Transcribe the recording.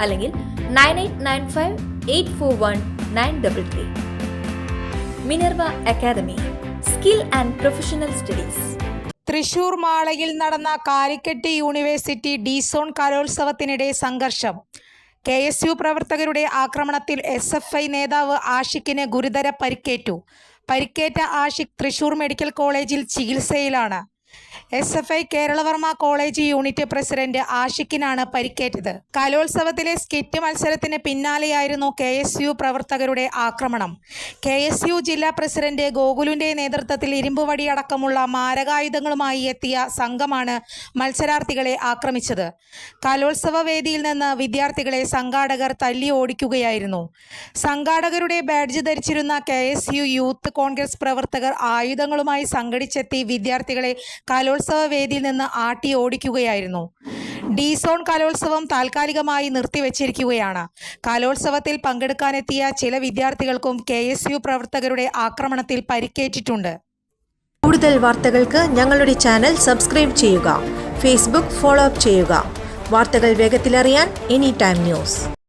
അല്ലെങ്കിൽ nine eight nine five eight four one nine double three. Minerva academy skill and professional studies. Thrissur മാളയിൽ നടന്ന Calicut university disown കലോത്സവത്തിനിടെ സംഘർഷം. K S U പ്രവർത്തകരുടെ ആക്രമണത്തിൽ S F I നേതാവ് ആഷിഖിന് ഗുരുതര പരിക്കേറ്റു. പരിക്കേറ്റ ആഷിഖ് തൃശൂർ മെഡിക്കൽ കോളേജിൽ ചികിത്സയിലാണ്. S F I Keralavarma college unit president ആഷിക്കിനാണ് പരിക്കേറ്റത്. കലോത്സവത്തിലെ സ്കിറ്റ് മത്സരത്തിന് പിന്നാലെയായിരുന്നു കെ എസ് യു പ്രവർത്തകരുടെ ആക്രമണം. കെ എസ് യു ജില്ലാ പ്രസിഡന്റ് ഗോകുലിന്റെ നേതൃത്വത്തിൽ ഇരുമ്പുവടി അടക്കമുള്ള മാരകായുധങ്ങളുമായി എത്തിയ സംഘമാണ് മത്സരാർത്ഥികളെ ആക്രമിച്ചത്. കലോത്സവ വേദിയിൽ നിന്ന് വിദ്യാർത്ഥികളെ സംഘാടകർ തല്ലി ഓടിക്കുകയായിരുന്നു. സംഘാടകരുടെ ബാഡ്ജ് ധരിച്ചിരുന്ന K S U youth Congress പ്രവർത്തകർ ആയുധങ്ങളുമായി സംഘടിച്ചെത്തി വിദ്യാർത്ഥികളെ കലോത്സവ വേദിയിൽ നിന്ന് ആട്ടി ഓടിക്കുകയായിരുന്നു. ഡി സോൺ കലോത്സവം താൽക്കാലികമായി നിർത്തിവച്ചിരിക്കുകയാണ്. കലോത്സവത്തിൽ പങ്കെടുക്കാനെത്തിയ ചില വിദ്യാർത്ഥികൾക്കും കെ പ്രവർത്തകരുടെ ആക്രമണത്തിൽ പരിക്കേറ്റിട്ടുണ്ട്. കൂടുതൽ വാർത്തകൾക്ക് ഞങ്ങളുടെ ചാനൽ സബ്സ്ക്രൈബ് ചെയ്യുക. ഫേസ്ബുക്ക് ഫോളോ അപ്പ് ചെയ്യുക. വാർത്തകൾ വേഗത്തിലറിയാൻ എനി ടൈം ന്യൂസ്.